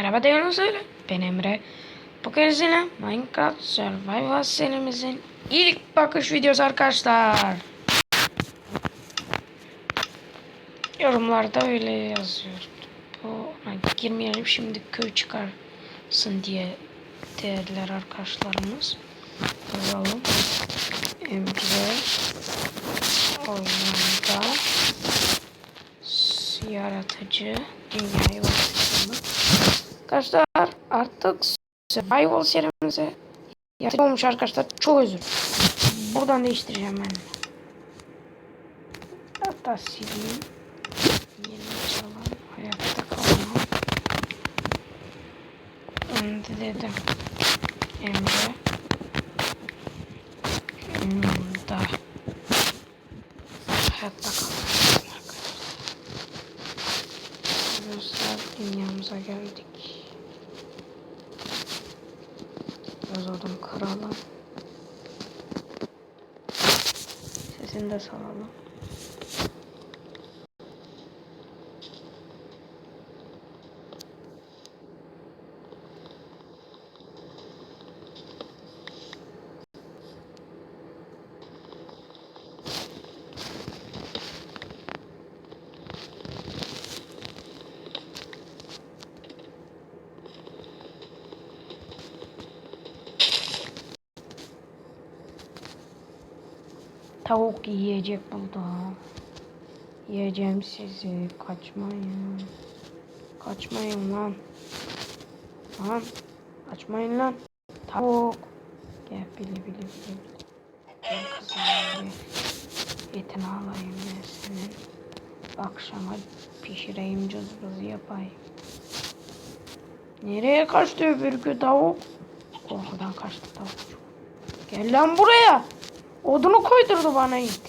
Merhaba değerli söyle. Ben Emre. Bugün sizinle Minecraft Survival serimizin ilk bakış videosu arkadaşlar. Yorumlarda öyle yazıyor. Bu girmeyelim şimdi köy çıkarsın diye değerler arkadaşlarımız. Yazalım. Emre oyunda yaratıcı dünyayı oluşturmak. Arkadaşlar artık survival serimize yaratıcı olmuş arkadaşlar. Çok özür. Buradan değiştireceğim ben. Hatta sileyim. Yeni açalım. Hayatta kalmam. Ben de dedim. Emre. Yolda. Hayatta 진짜 잘하나? Tavuk yiyecek buldum. Yiyeceğim sizi. Kaçmayın. Kaçmayın lan. Lan. Kaçmayın lan. Tavuk. Gel bili bili bili. Gel kızım. Etini alayım ben senin. Akşama pişireyim cızbızı yapayım. Nereye kaçtı öbürkü tavuk? Korkudan kaçtı tavuk. Gel lan buraya. Odunu koydurdu bana Yiğit.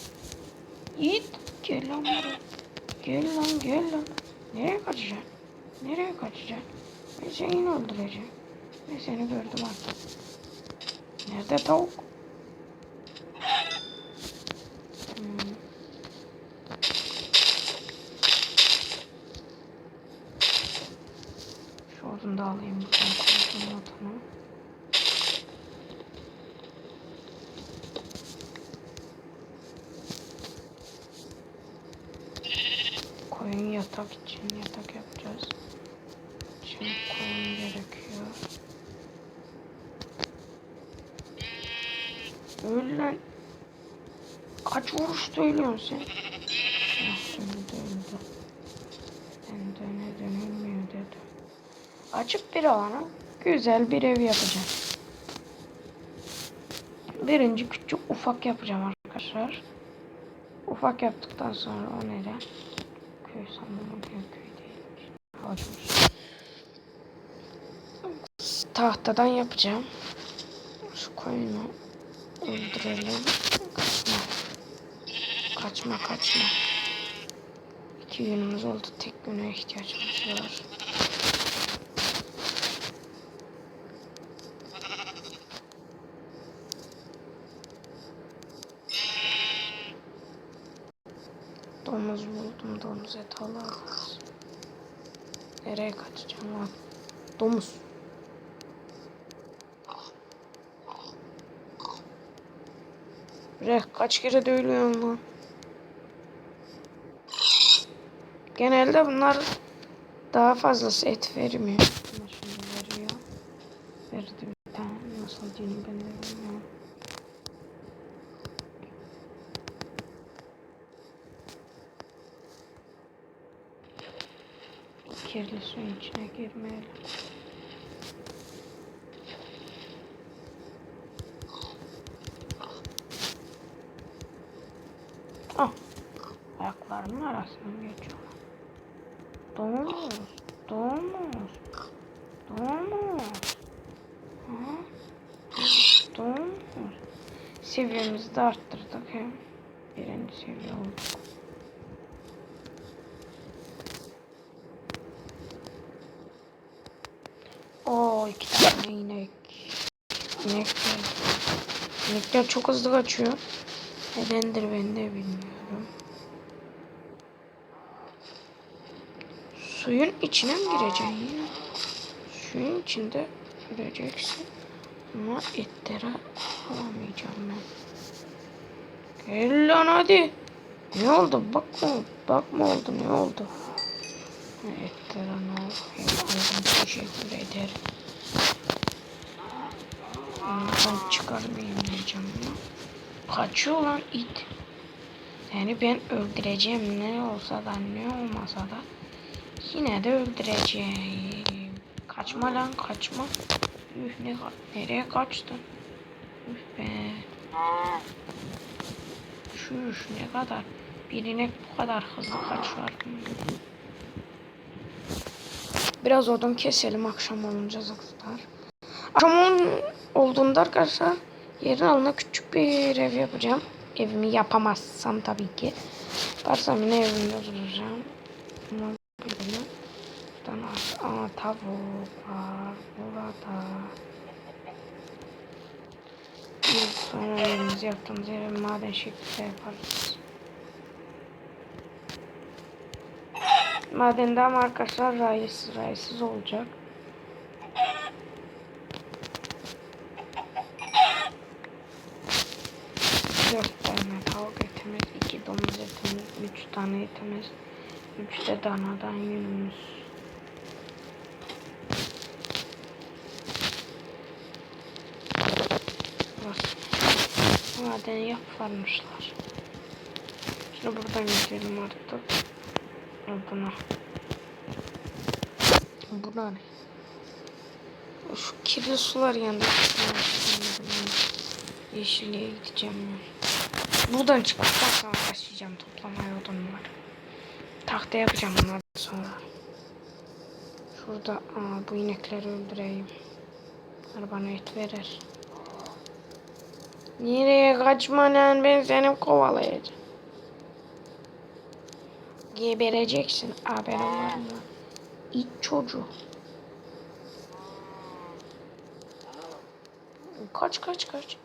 Yiğit gel lan buraya. Gel lan gel lan. Nereye kaçacaksın? Nereye kaçacaksın? Ben seni öldüreceğim. Ben seni gördüm artık. Nerede tavuk? Hmm. Şu odunu da alayım. Buradan koydum odunu. Koyun yatak için yatak yapacağız. Şimdi koyun gerekiyor. Öl lan. Kaç vuruş söylüyorsun sen? Ah, öldü öldü. Ben döne dönülmüyor dedi. Açık bir alana güzel bir ev yapacağım. Birinci küçük ufak yapacağım arkadaşlar. Ufak yaptıktan sonra o nere? Köy sanırım köy köy değilmiş. Hoşmuş. Tahtadan yapacağım. Şu koyunu öldürelim. Kaçma. Kaçma kaçma. İki günümüz oldu. Tek güne ihtiyacımız var. Domuz eti alırız. Nereye kaçacağım lan? Domuz. Reh kaç kere de ölüyorum lan. Genelde bunlar daha fazlası et vermiyor. Ama şimdi veriyor. Verdi bir tane. Nasıl diyeyim ben de bilmiyorum. Kirli suyun içine girmeyelim. Ah. Ayaklarımın arasından geçiyor. Domuz. Domuz. Domuz. Ha? Domuz. Seviyemizi de arttırdık hem. Birinci seviye olduk. Oo iki tane inek. İnekler. İnekler çok hızlı kaçıyor. Nedendir ben de bilmiyorum. Suyun içine mi gireceksin? Suyun içinde öleceksin. Ama etleri alamayacağım ben. Gel lan hadi. Ne oldu? Bakma. Bakma oldu. Ne oldu? Etleri ne oldu? Teşekkür ederim. Ondan çıkarmayayım diyeceğim ya. Kaçıyor lan it. Seni ben öldüreceğim ne olsa da ne olmasa da yine de öldüreceğim. Kaçma lan kaçma. Üf ne nereye kaçtın? Üf be. Şuş ne kadar bir inek bu kadar hızlı kaçar. Biraz odun keselim akşam olunca zıklar. Akşam ol- olduğunda arkadaşlar yerin altına küçük bir ev yapacağım. Evimi yapamazsam tabii ki. Yaparsam yine evimde duracağım. Buradan Aa, tavuk var burada. Sonra evimizi yaptığımız yere maden şeklinde yaparız. Madende ama arkadaşlar rayısız rayısız olacak. Dört tane tavuk etimiz, iki domuz etimiz, üç tane etimiz, üç de danadan yünümüz. Madeni yaparmışlar. Şimdi buradan gidelim artık. Al Buna. Buna ne? Şu kirli sular yandı. Yeşilliğe gideceğim ben. Buradan çıktıktan sonra başlayacağım toplamaya odunları. Tahta yapacağım bunlardan sonra. Şurada aa, bu inekleri öldüreyim. Bunlar bana et verir. Nereye kaçma ben seni kovalayacağım. Gebereceksin haberin var mı? İt çocuğu. Kaç kaç kaç.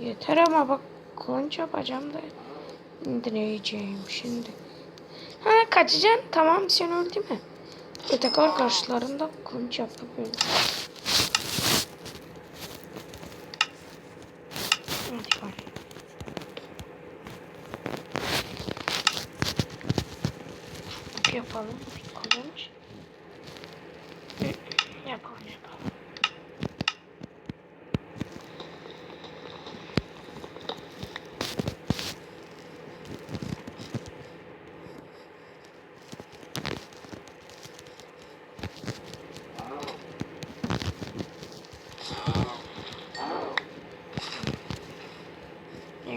Yeter ama bak kılıç yapacağım da indireceğim şimdi. Ha kaçacaksın tamam sen öldü mü? Öteki arkadaşlarında kılıç yapıp öldü. Kılıç. Hı, Yapalım yapalım.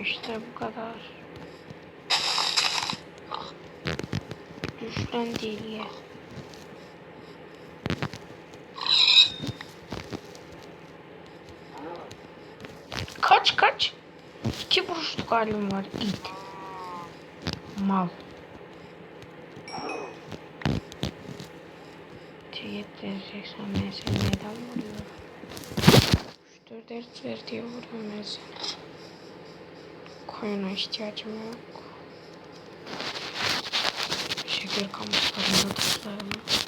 İşte bu kadar. Düşlen değil. Kaç kaç. İki buruşluk halim var it. Mal. Tiyet vereceksen ben seni neden vuruyorum? 3-4 ders ver diye vuruyorum ben seni. Koyuna ihtiyacım yok. Şeker kamışlarını toplarım.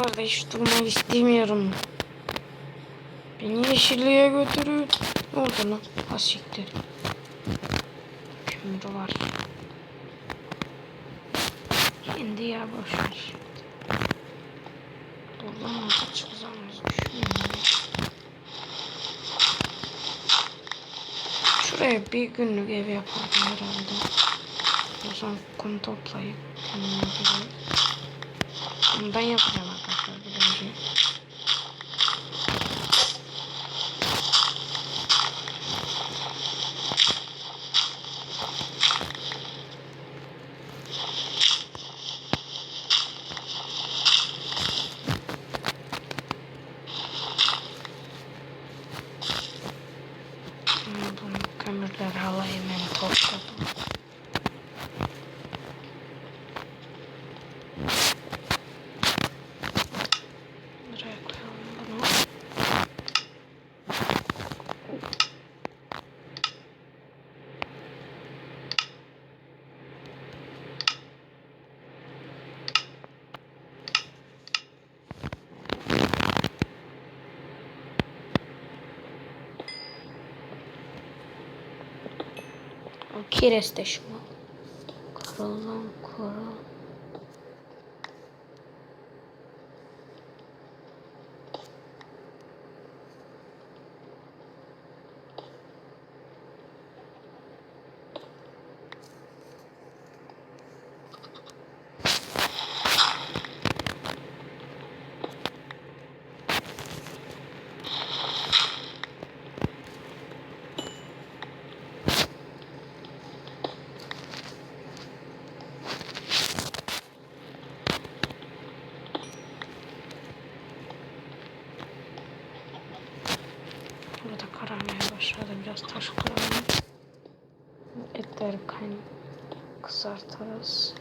Şuralarda hiç durmak istemiyorum. Beni yeşilliğe götürün. Ne oldu lan? Asiktir. Kömür var. Kendi ya boşver. Dur lan orada çıkacağımız düşünüyorum. Şuraya bir günlük ev yapardım herhalde. O zaman kum toplayıp kendime göre Bundan yapacağım arkadaşlar bir önce. Kereste lan kırıl. Burada kararmaya başladı. Biraz taş kıralım. Etleri kayn kızartırız.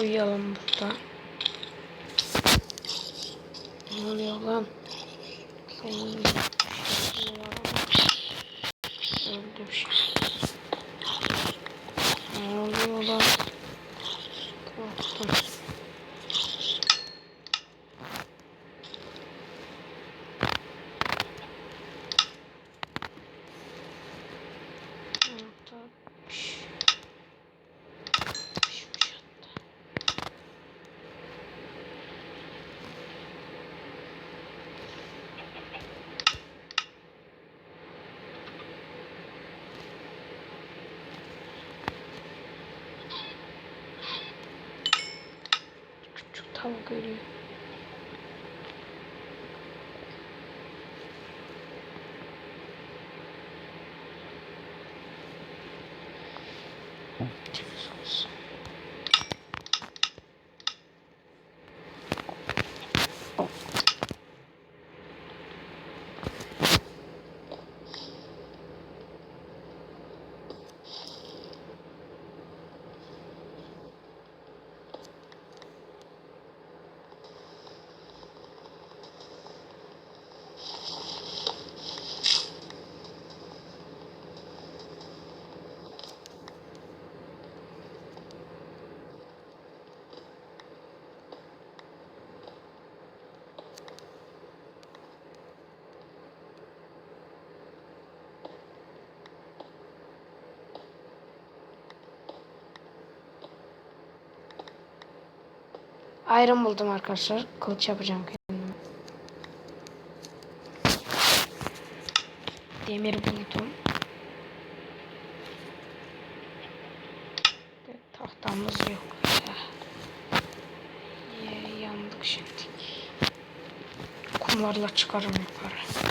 Uyuyalım burada. Ne oluyor lan? Senin 看我闺女 Iron buldum arkadaşlar. Kılıç yapacağım kendime. Demir buldum. Tahtamız yok. Ya. Ya, yandık şimdi. adamlarla çıkarım yukarı.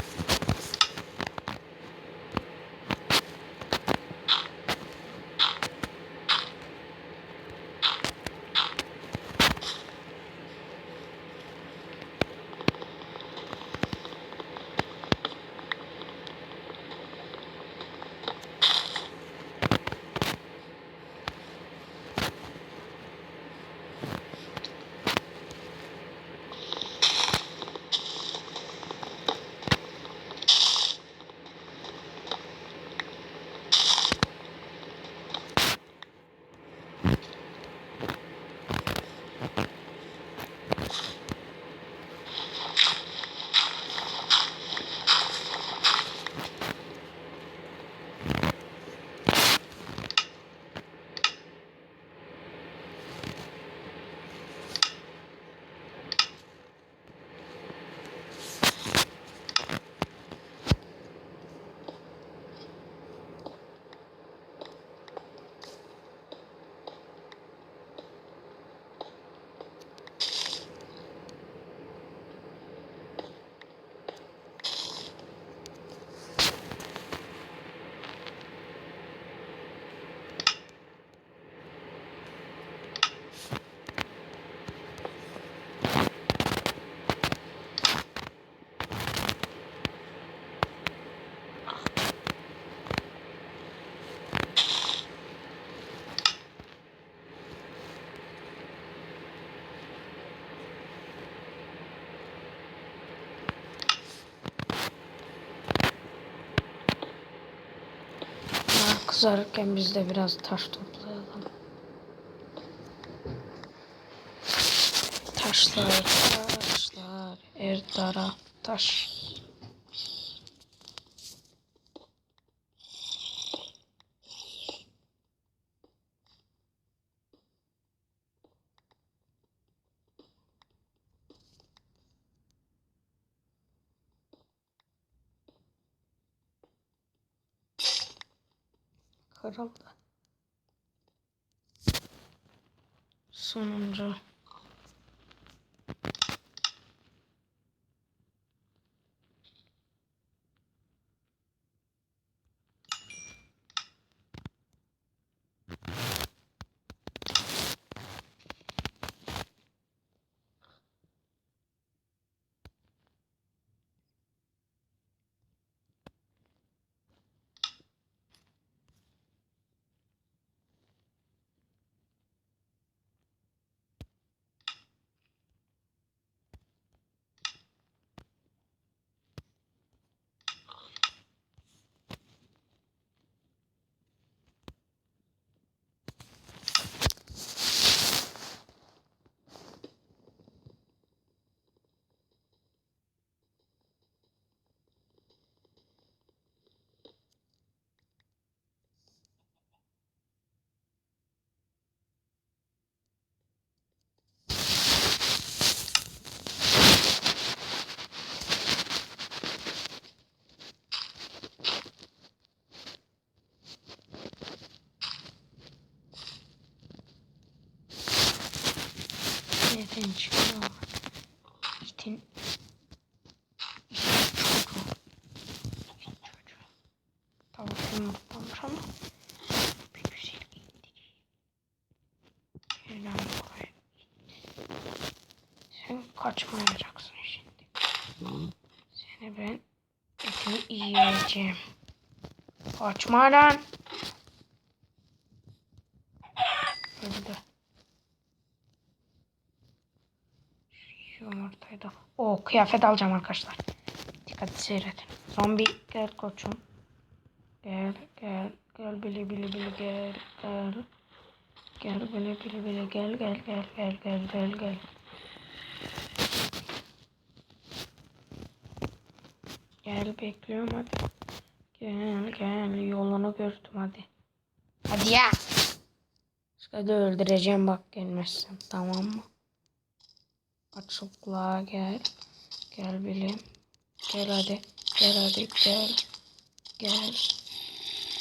you kızarırken biz de biraz taş toplayalım. Taşlar, taşlar, her taraf taş. Kırıldı. Sonuncu. Yumurtlamış ama bir güzel. Gel lan buraya. Sen kaçmayacaksın şimdi. Seni ben etini yiyeceğim. Kaçma lan. Öldü. Yumurtayı da. O kıyafet alacağım arkadaşlar. Dikkat seyredin. Zombi gel koçum. Gel gel gel bili bili bili gel gel. Gel bili bili bili gel gel gel gel gel gel gel. Gel bekliyorum hadi. Gel gel yolunu gördüm hadi. Hadi ya. Da öldüreceğim bak gelmezsem tamam mı? Açıklığa gel. Gel bilim. Gel hadi. Gel hadi gel. Gel.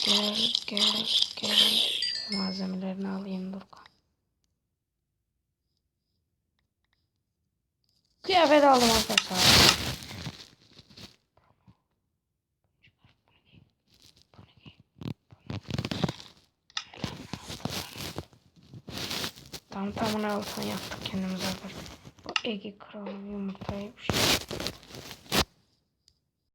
Gel gel gel. Malzemelerini alayım Burkan. Kıyafet aldım arkadaşlar. Tam tamına altına yaptık kendimize. Bu Ege kralı yumurtayı bir şey.